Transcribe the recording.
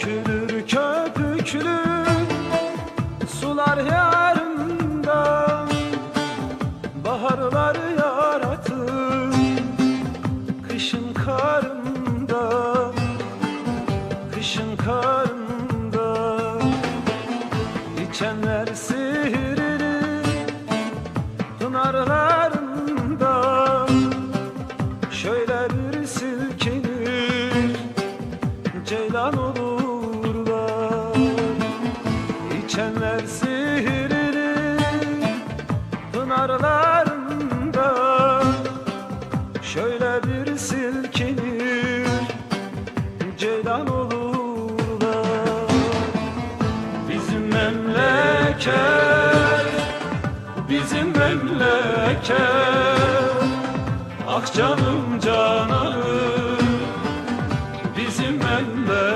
Dökülür köpüklü sular yarında Baharlar yaratır kışın karında Kışın karında. İçenler sihirli pınarlarında Şöyle bir silkinir ceylan olurlar Biçenler sihirini pınarlarında Şöyle bir silkinir ceylan olurlar. Bizim memleket, bizim memleket Ah canım cananım. Bizim memleket.